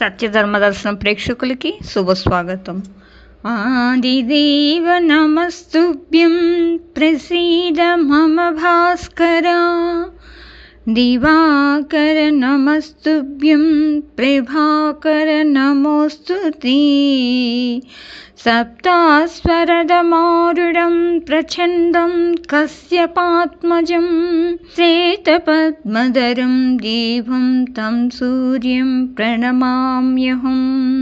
సత్యధర్మదర్శనం ప్రేక్షకులకి శుభస్వాగతం. ఆదిదేవ నమస్తుభ్యం ప్రసీద మమ భాస్కరా. दिवाकर नमस्तुव्यं प्रभाकर नमोऽस्तुती सप्तास्वरदमारुढं प्रच्छन्दं कस्य पात्मजं श्वेतपद्मदरं दीभुं तं सूर्यं प्रणमाम्यहम्।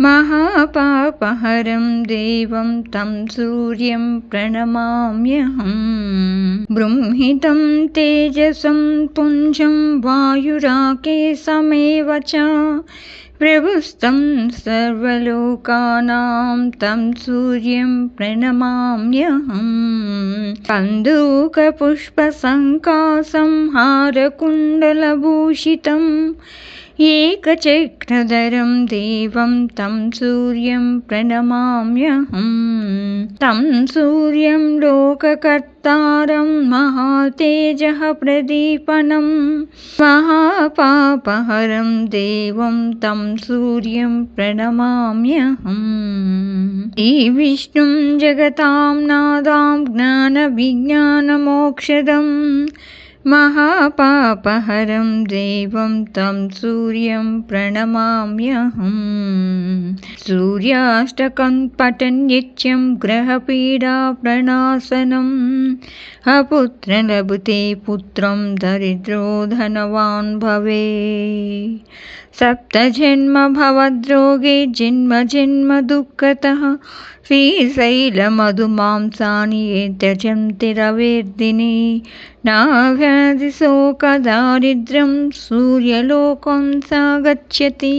महापापहरं देवं तं सूर्यं प्रणमाम्यहम्। बृंहितं तेजसं पुञ्जं वायुराकेशमेव च। प्रभुस्तं सर्वलोकानां तं सूर्यं प्रणमाम्यहम्। कन्दूकपुष्पसङ्कासं हारकुण्डलभूषितम् एकचक्रधरं देवं तं सूर्यं प्रणमाम्यहम् तं सूर्यं लोककर्तारं महातेजः प्रदीपनं। महापापहरं देवं तं सूर्यं प्रणमाम्यहम्। विष्णुं जगतां नादां ज्ञानविज्ञानमोक्षदम् महापापहरं देवं तं सूर्यं प्रणमाम्यहम्। सूर्याष्टकं पठन्नित्यं ग्रहपीडाप्रणाशनम् अपुत्रलभते पुत्रं दरिद्रो धनवान् भवे सप्तजन्म भवद्रोगे जन्म जन्म दुःखतः श्रीशैलमधुमांसानि त्यजन्ति रवेर्दिने नाव्याधिशोकदारिद्र्यं सूर्यलोकं सा गच्छति